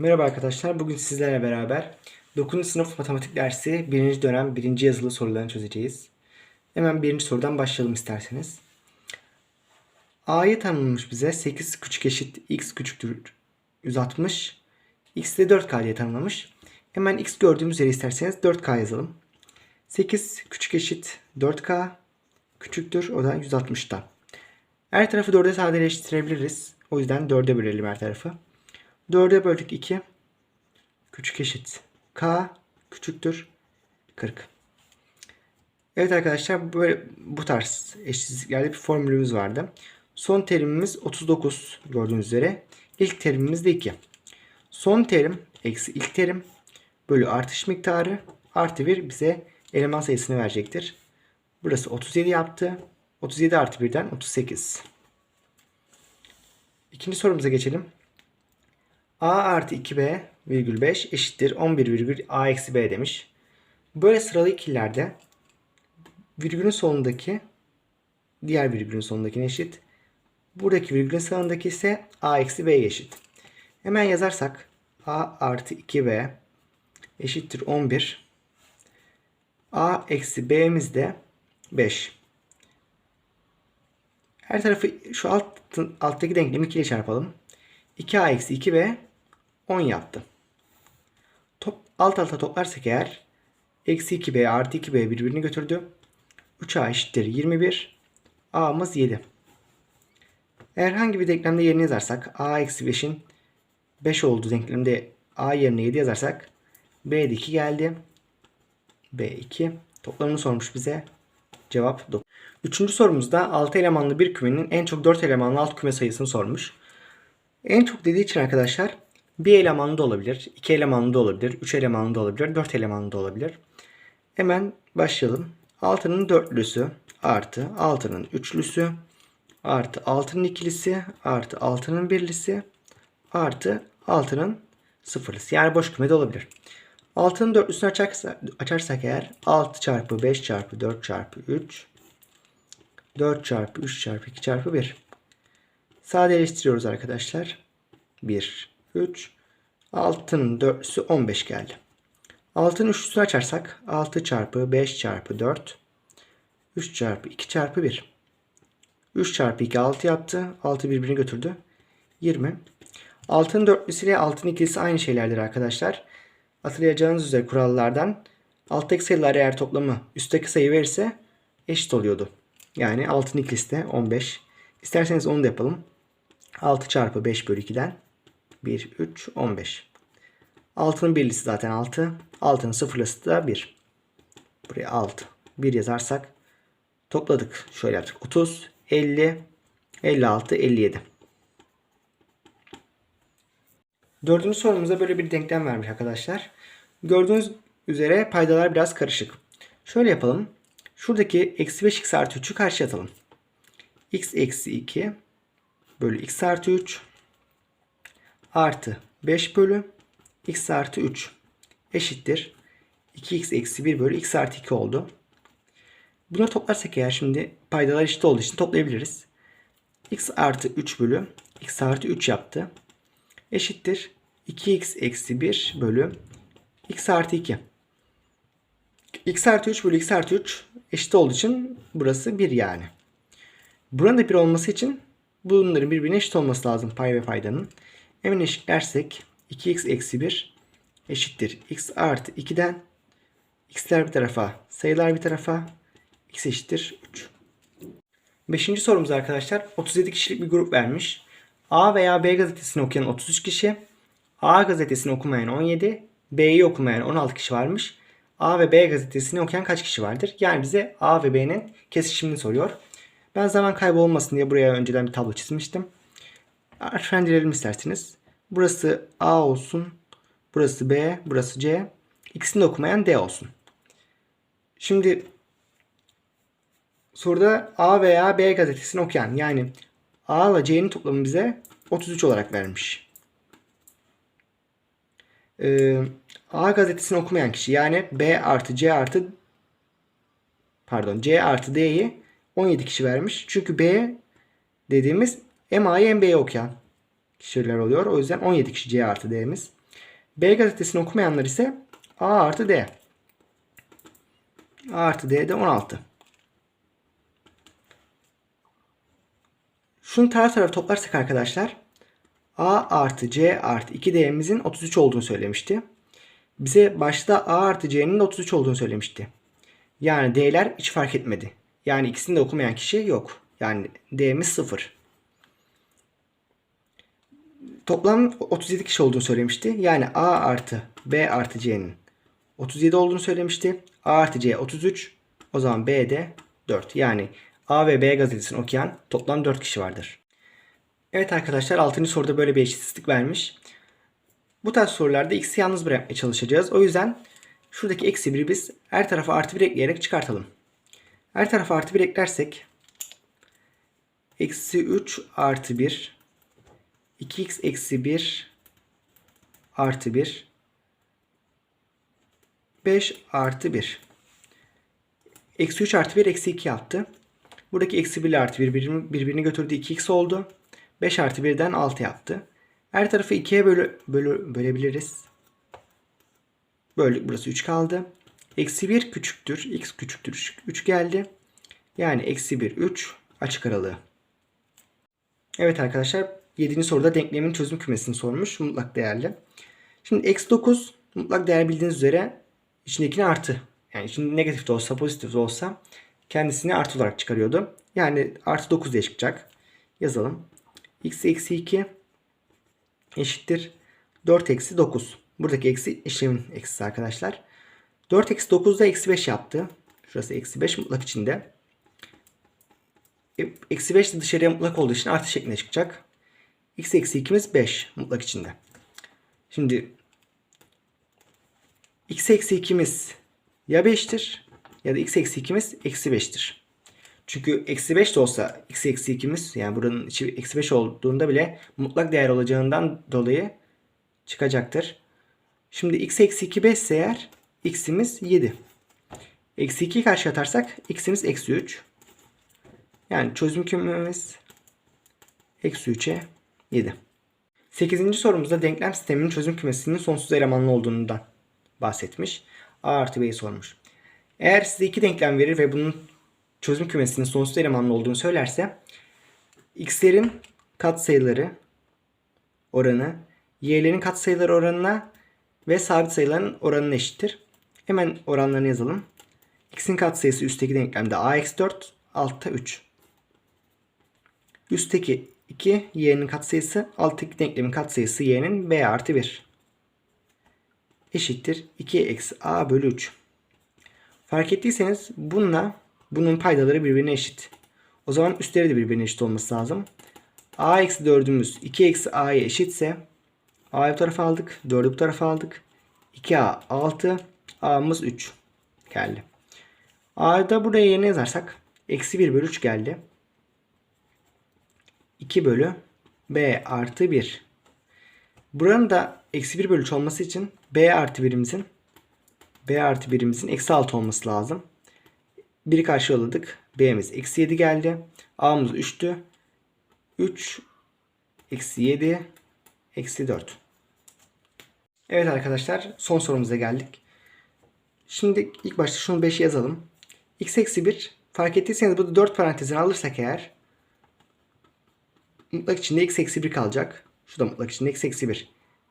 Merhaba arkadaşlar. Bugün sizlerle beraber 9. sınıf matematik dersi 1. dönem 1. yazılı sorularını çözeceğiz. Hemen birinci sorudan başlayalım isterseniz. A'yı tanımlamış bize 8 küçük eşit x küçüktür 160. X de 4K diye tanımlamış. Hemen x gördüğümüz yere isterseniz 4K yazalım. 8 küçük eşit 4K küçüktür o da 160'tan. Her tarafı 4'e sadeleştirebiliriz. O yüzden 4'e bölelim her tarafı. 4'e böldük 2. Küçük eşit. K küçüktür 40. Evet arkadaşlar böyle bu tarz eşitsizliklerde bir formülümüz vardı. Son terimimiz 39 gördüğünüz üzere. İlk terimimiz de 2. Son terim eksi ilk terim bölü artış miktarı artı 1 bize eleman sayısını verecektir. Burası 37 yaptı. 37 artı 1'den 38. İkinci sorumuza geçelim. A artı 2B virgül 5 eşittir 11 virgül A eksi B demiş. Böyle sıralı ikilerde virgülün sonundaki diğer virgülün sonundakine eşit. Buradaki virgülün sağındaki ise A eksi B'ye eşit. Hemen yazarsak A artı 2B eşittir 11. A eksi B'miz de 5. Her tarafı şu alt, alttaki denklemi 2 ile çarpalım. 2A eksi 2B 10 yaptı. Top, alt alta toplarsak eğer eksi 2b artı 2b birbirini götürdü. 3a eşittir 21. a'mız 7. Eğer hangi bir denklemde yerini yazarsak a eksi 5'in 5 olduğu denklemde a yerine 7 yazarsak b de 2 geldi. b 2. Toplamını sormuş bize. Cevap 9. Üçüncü sorumuzda 6 elemanlı bir kümenin en çok 4 elemanlı alt küme sayısını sormuş. En çok dediği için arkadaşlar bir elemanlı da olabilir, iki elemanlı da olabilir, üç elemanlı da olabilir, dört elemanlı da olabilir. Hemen başlayalım. 6'nın dörtlüsü artı 6'nın üçlüsü artı 6'nın ikilisi artı 6'nın birlisi artı 6'nın sıfırlısı. Yani boş küme de olabilir. 6'nın dörtlüsünü açarsak, açarsak eğer 6 çarpı 5 çarpı 4 çarpı 3 4 çarpı 3 çarpı 2 çarpı 1 sadeleştiriyoruz arkadaşlar. 1 3 6'nın 4'lüsü 15 geldi. 6'nın üçlüsünü açarsak 6 çarpı 5 çarpı 4 3 çarpı 2 çarpı 1 3 çarpı 2 6 yaptı. 6 birbirini götürdü. 20. 6'nın dörtlüsü ile 6'nın ikilisi aynı şeylerdir arkadaşlar. Hatırlayacağınız üzere kurallardan alttaki sayılar eğer toplamı üstteki sayı verirse eşit oluyordu. Yani 6'nın ikilisi de 15. İsterseniz onu da yapalım. 6 çarpı 5 bölü 2'den 1, 3, 15. 6'nın birlisi zaten 6. 6'nın sıfırlısı da 1. Buraya 6. 1 yazarsak topladık. Şöyle yaptık. 30, 50, 56, 57. Dördüncü sorumuzda böyle bir denklem vermiş arkadaşlar. Gördüğünüz üzere paydalar biraz karışık. Şöyle yapalım. Şuradaki eksi 5 x artı 3'ü karşıya atalım. x eksi 2 bölü x artı 3 artı 5 bölü x artı 3 eşittir. 2x eksi 1 bölü x artı 2 oldu. Bunları toplarsak eğer şimdi paydalar eşit olduğu için toplayabiliriz. x artı 3 bölü x artı 3 yaptı. Eşittir. 2x eksi 1 bölü x artı 2. x artı 3 bölü x artı 3 eşit olduğu için burası 1 yani. Buranın da 1 olması için bunların birbirine eşit olması lazım pay ve paydanın. Hemen eşitlersek 2x eksi 1 eşittir. x artı 2'den x'ler bir tarafa sayılar bir tarafa x eşittir 3. Beşinci sorumuz arkadaşlar 37 kişilik bir grup vermiş. A veya B gazetesini okuyan 33 kişi, A gazetesini okumayan 17, B'yi okumayan 16 kişi varmış. A ve B gazetesini okuyan kaç kişi vardır? Yani bize A ve B'nin kesişimini soruyor. Ben zaman kaybı olmasın diye buraya önceden bir tablo çizmiştim. Harflendirelim isterseniz. Burası A olsun. Burası B. Burası C. İkisini okumayan D olsun. Şimdi soruda A veya B gazetesini okuyan yani A ile C'nin toplamı bize 33 olarak vermiş. Ee, A gazetesini okumayan kişi yani B artı C artı pardon C artı D'yi 17 kişi vermiş. Çünkü B dediğimiz hem A'yı hem B'yi okuyan kişiler oluyor. O yüzden 17 kişi C artı D'miz. B gazetesini okumayanlar ise A artı D. A artı D de 16. Şunu taraf tarafa toplarsak arkadaşlar A artı C artı 2D'mizin 33 olduğunu söylemişti. Bize başta A artı C'nin de 33 olduğunu söylemişti. Yani D'ler hiç fark etmedi. Yani ikisini de okumayan kişi yok. Yani D'miz 0. Toplam 37 kişi olduğunu söylemişti. Yani A artı B artı C'nin 37 olduğunu söylemişti. A artı C 33. O zaman B de 4. Yani A ve B gazetesini okuyan toplam 4 kişi vardır. Evet arkadaşlar 6. soruda böyle bir eşitsizlik vermiş. Bu tarz sorularda x'i yalnız bırakmaya çalışacağız. O yüzden şuradaki eksi 1'i biz her tarafa artı 1 ekleyerek çıkartalım. Her tarafa artı 1 eklersek eksi 3 artı 1 2x eksi 1 artı 1 5 artı 1 eksi 3 artı 1 eksi 2 yaptı. Buradaki eksi 1 ile artı 1 birbirini, birbirini götürdü 2x oldu. 5 artı 1'den 6 yaptı. Her tarafı 2'ye bölü, bölü, bölebiliriz. Böldük burası 3 kaldı. Eksi 1 küçüktür. X küçüktür 3 geldi. Yani eksi 1 3 açık aralığı. Evet arkadaşlar 7. soruda denklemin çözüm kümesini sormuş. Mutlak değerli. Şimdi eksi 9 mutlak değer bildiğiniz üzere içindekini artı. Yani şimdi negatif de olsa pozitif de olsa kendisini artı olarak çıkarıyordu. Yani artı 9 diye çıkacak. Yazalım. x eksi 2 eşittir 4 eksi 9. Buradaki eksi işlemin eksisi arkadaşlar. 4 eksi 9 da eksi 5 yaptı. Şurası eksi 5 mutlak içinde. E, eksi 5 de dışarıya mutlak olduğu için artı şeklinde çıkacak. X eksi 2'miz 5 mutlak içinde. Şimdi x eksi 2'miz ya 5'tir ya da x eksi 2'miz eksi 5'tir. Çünkü eksi 5 de olsa x eksi 2'miz yani buranın içi eksi 5 olduğunda bile mutlak değer olacağından dolayı çıkacaktır. Şimdi x eksi 2 5 ise eğer x'imiz 7. Eksi 2'yi karşı atarsak x'imiz eksi 3. Yani çözüm kümemiz eksi 3'e 7. 8. sorumuzda denklem sisteminin çözüm kümesinin sonsuz elemanlı olduğundan bahsetmiş. A artı B'yi sormuş. Eğer size iki denklem verir ve bunun çözüm kümesinin sonsuz elemanlı olduğunu söylerse x'lerin katsayıları oranı y'lerin katsayıları oranına ve sabit sayıların oranına eşittir. Hemen oranlarını yazalım. x'in katsayısı üstteki denklemde a eksi 4 altta 3. Üstteki 2 y'nin katsayısı alttaki denklemin katsayısı y'nin b artı 1 eşittir 2 eksi a bölü 3. Fark ettiyseniz bununla bunun paydaları birbirine eşit. O zaman üstleri de birbirine eşit olması lazım. a eksi 4'ümüz 2 eksi a'ya eşitse a'yı bu tarafa aldık. 4'ü bu tarafa aldık. 2a 6 a'mız 3 geldi. a'da buraya yerine yazarsak eksi 1 bölü 3 geldi. 2 bölü b artı 1. Buranın da eksi 1 bölü 3 olması için b artı 1'imizin b artı 1'imizin eksi 6 olması lazım. 1'i karşıladık. B'miz eksi 7 geldi. A'mız 3'tü. 3 eksi 7 eksi 4. Evet arkadaşlar son sorumuza geldik. Şimdi ilk başta şunu 5'e yazalım. x eksi 1 fark ettiyseniz burada 4 parantezini alırsak eğer mutlak içinde x eksi 1 kalacak. Şu da mutlak içinde x eksi 1.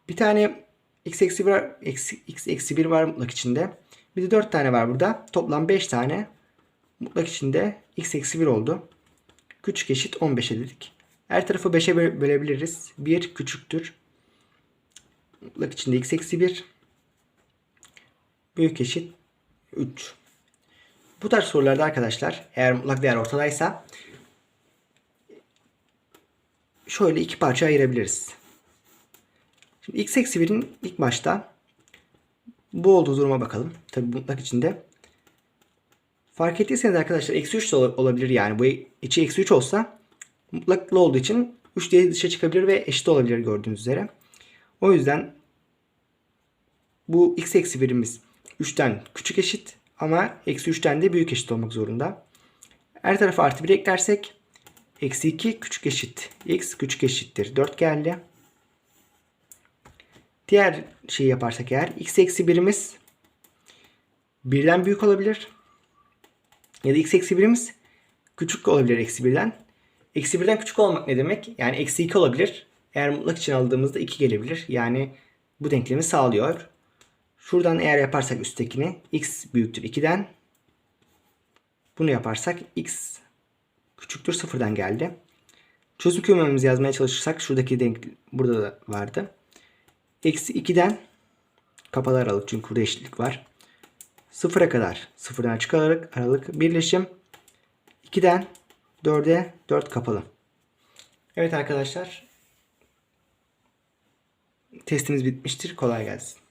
Bir tane x eksi 1 var, eksi, x eksi 1 var mutlak içinde. Bir de 4 tane var burada. Toplam 5 tane mutlak içinde x eksi 1 oldu. Küçük eşit 15'e dedik. Her tarafı 5'e bölebiliriz. 1 küçüktür. Mutlak içinde x eksi 1. Büyük eşit 3. Bu tarz sorularda arkadaşlar eğer mutlak değer ortadaysa şöyle iki parça ayırabiliriz. Şimdi x eksi 1'in ilk başta bu olduğu duruma bakalım. Tabi mutlak içinde. Fark ettiyseniz arkadaşlar eksi 3 de olabilir yani. Bu içi eksi 3 olsa mutlaklı olduğu için 3 diye dışa çıkabilir ve eşit olabilir gördüğünüz üzere. O yüzden bu x eksi 1'imiz 3'ten küçük eşit ama eksi 3'ten de büyük eşit olmak zorunda. Her tarafa artı 1 eklersek eksi 2 küçük eşit x küçük eşittir 4 geldi. Diğer şeyi yaparsak eğer x eksi 1'imiz birden büyük olabilir. Ya da x eksi 1'imiz küçük olabilir eksi 1'den. Eksi 1'den küçük olmak ne demek? Yani eksi 2 olabilir. Eğer mutlak için aldığımızda 2 gelebilir. Yani bu denklemi sağlıyor. Şuradan eğer yaparsak üsttekini x büyüktür 2'den. Bunu yaparsak x küçüktür 0'dan geldi. Çözüm kümemizi yazmaya çalışırsak şuradaki denk burada da vardı. Eksi 2'den kapalı aralık çünkü burada eşitlik var. 0'a kadar sıfırdan açık aralık, aralık birleşim 2'den 4'e 4 kapalı. Evet arkadaşlar. Testimiz bitmiştir. Kolay gelsin.